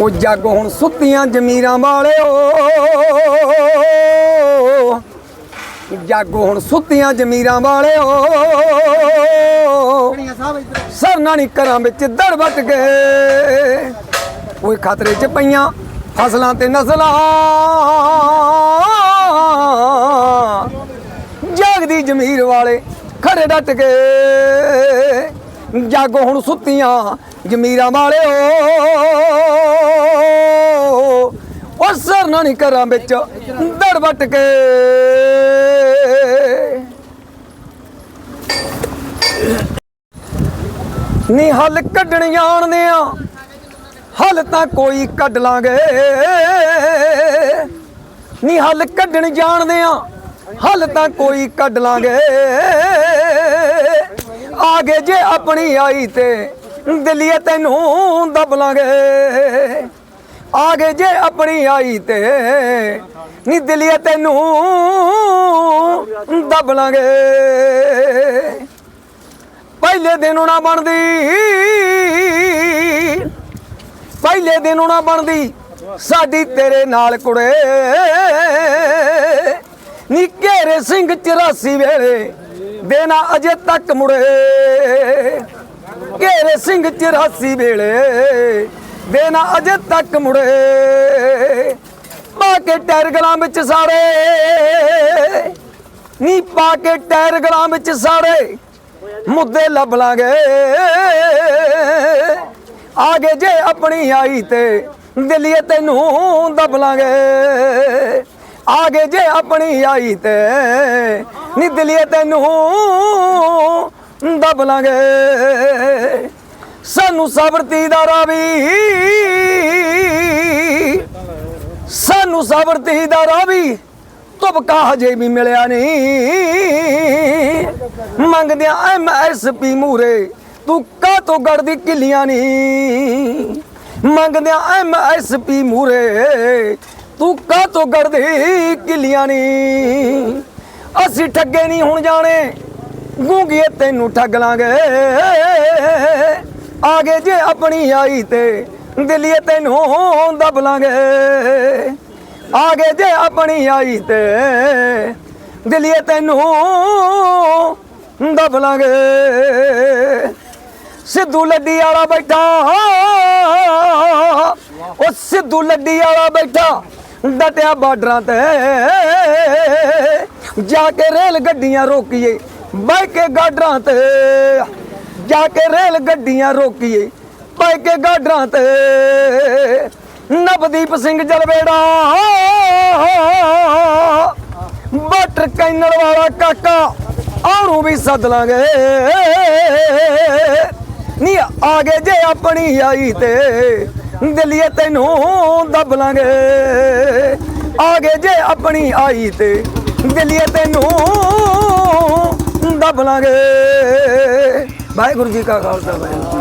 ਉਹ ਜੱਗ ਹੁਣ ਸੁੱਤੀਆਂ ਜ਼ਮੀਰਾਂ ਵਾਲਿਓ। ਜੱਗ ਹੁਣ ਸੁੱਤੀਆਂ ਜ਼ਮੀਰਾਂ ਵਾਲਿਓ। ਸਰਨਾ ਨਹੀਂ ਕਰਾਂ ਵਿੱਚ ਦੜ ਗਏ ਕੋਈ ਖਤਰੇ 'ਚ ਪਈਆਂ ਫਸਲਾਂ ਤੇ ਨਸਲਾਂ। ਜਾਗਦੀ ਜ਼ਮੀਰ ਵਾਲੇ ਖੜੇ ਡਟ ਗਏ ਜੱਗ ਹੁਣ ਸੁੱਤੀਆਂ ਜ਼ਮੀਰਾਂ ਵਾਲਿਓ। ਉਹ ਸਰਨਾ ਨਹੀਂ ਕਰਾਂ ਵਿੱਚ ਦੜ ਕੇ ਨੀ ਹੱਲ ਕੱਢਣ ਜਾਣਦੇ ਆ ਹੱਲ ਤਾਂ ਕੋਈ ਕੱਢ ਲਾਂਗੇ। ਨੀ ਹੱਲ ਕੱਢਣ ਜਾਣਦੇ ਆ ਹੱਲ ਤਾਂ ਕੋਈ ਕੱਢ ਲਾਂਗੇ। ਆ ਗਏ ਜੇ ਆਪਣੀ ਆਈ ਤੇ ਦਿਲੀਏ ਤੈਨੂੰ ਦਬ ਲਾਂਗੇ। ਗਏ ਜੇ ਆਪਣੀ ਆਈ ਤੇ ਨੀ ਦਿਲੀਏ ਤੈਨੂੰ ਦਬ ਲਾਂਗੇ। ਪਹਿਲੇ ਦਿਨ ਨਾ ਬਣਦੀ, ਪਹਿਲੇ ਦਿਨ ਨਾ ਬਣਦੀ ਸਾਡੀ ਤੇਰੇ ਨਾਲ ਕੁੜੇ। ਨੀ ਘੇਰੇ ਸਿੰਘ 84 ਵੇਲੇ ਦੇਣਾ ਅਜੇ ਤੱਕ ਮੁੜੇ। ਘੇਰੇ ਸਿੰਘ 84 ਵੇਲੇ ਦੇਣਾ ਅਜੇ ਤੱਕ ਮੁੜੇ। ਪਾ ਕੇ ਟਾਇਰ ਗਲਾਂ ਵਿੱਚ ਸਾੜੇ। ਨੀ ਪਾ ਕੇ ਟਾਇਰ ਗਲਾਂ ਵਿੱਚ ਸਾੜੇ। ਮੁੱਦੇ ਲੱਭ ਲਾਂਗੇ। ਆਗੇ ਜੇ ਆਪਣੀ ਆਈ ਤੇ ਦਿਲੀਏ ਤੈਨੂੰ ਦਬ ਲਾਂਗੇ। ਆਗੇ ਜੇ ਆਪਣੀ ਆਈ ਤੇ ਨੀ ਦਿਲੀਏ ਤੈਨੂੰ ਦਬ ਲਾਂਗੇ। ਸਾਨੂੰ ਸਬਰ ਤੀ ਦਾ ਰਾਵੀ। ਸਾਨੂੰ ਸਬਰ ਤੀ ਦਾ ਰਾਵੀ। ਤੁਬਕਾ ਹਜੇ ਵੀ ਮਿਲਿਆ ਨਹੀਂ। ਮੰਗਦਿਆਂ ਪੀ ਮੂਰੇ ਤੂੰ ਕਾਹ ਤੋਂ ਗੜਦੀ ਕਿੱਲੀਆਂ ਨਹੀਂ? ਮੰਗਦਿਆਂ ਪੀ ਮੂਰੇ ਤੂੰ ਕਾਹ ਤੋਂ ਗੜਦੀ ਕਿੱਲੀਆਂ ਨਹੀਂ? ਅਸੀਂ ਠੱਗੇ ਨਹੀਂ ਹੁਣ ਜਾਣੇ। ਗੂੰਗੀਏ ਤੈਨੂੰ ਠੱਗ ਲਾਂਗੇ? ਆਗੇ ਜੇ ਆਪਣੀ ਆਈ ਤੇ ਦਿਲੀਏ ਤੈਨੂੰ ਦਬ ਲਾਂਗੇ ਆਗੇ ਜੇ ਆਪਣੀ ਆਈ ਤੇ ਦਿਲੀਏ ਤੈਨੂੰ ਦਬ ਲਾਂਗੇ ਸਿੱਧੂ ਲੱਡੀ ਵਾਲਾ ਬੈਠਾ। ਉਹ ਸਿੱਧੂ ਲੱਡੀ ਵਾਲਾ ਬੈਠਾ ਡਟਿਆ ਬਾਰਡਰਾਂ ਤੇ। ਜਾ ਕੇ ਰੇਲ ਗੱਡੀਆਂ ਰੋਕੀਏ, ਬਹਿ ਕੇ ਗਾਡਰਾਂ ਤੇ। ਜਾ ਕੇ ਰੇਲ ਗੱਡੀਆਂ ਰੋਕੀਏ, ਬਹਿ ਕੇ ਗਾਡਰਾਂ ਤੇ। ਨਵਦੀਪ ਸਿੰਘ ਜਲਵੇੜਾ ਬਟਰ ਕੈਨਲ ਵਾਲਾ ਕਾਕਾ, ਉਹਨੂੰ ਵੀ ਸੱਦ ਲਾਂਗੇ। ਨੀ, ਆ ਗਏ ਜੇ ਆਪਣੀ ਆਈ ਤੇ, ਦਿਲੀਏ ਤੈਨੂੰ ਦਬ ਲਾਂਗੇ। ਆ ਗਏ ਜੇ ਆਪਣੀ ਆਈ ਤੇ। ਦਿਲੀਏ ਤੈਨੂੰ ਦਬ ਲਾਂਗੇ ਵਾਹਿਗੁਰੂ ਜੀ ਕਾ ਖਾਲਸਾ ਵਾਹਿਗੁਰੂ